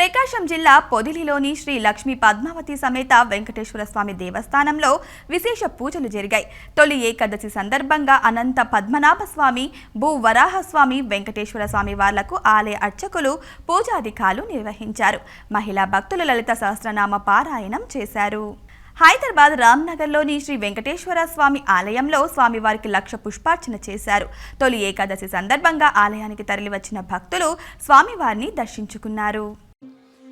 ప్రకాశం జిల్లా పొదిలిలోని శ్రీ లక్ష్మీ పద్మావతి సమేత వెంకటేశ్వర స్వామి దేవస్థానంలో విశేష పూజలు జరిగాయి. తొలి ఏకాదశి సందర్భంగా అనంత పద్మనాభ స్వామి భూ వరాహస్వామి వెంకటేశ్వర స్వామి వార్లకు ఆలయ అర్చకులు పూజాధికాలు నిర్వహించారు. మహిళా భక్తులు లలిత సహస్రనామ పారాయణం చేశారు. హైదరాబాద్ రామ్నగర్లోని శ్రీ వెంకటేశ్వర స్వామి ఆలయంలో స్వామివారికి లక్ష పుష్పార్చన చేశారు. తొలి ఏకాదశి సందర్భంగా ఆలయానికి తరలివచ్చిన భక్తులు స్వామివారిని దర్శించుకున్నారు.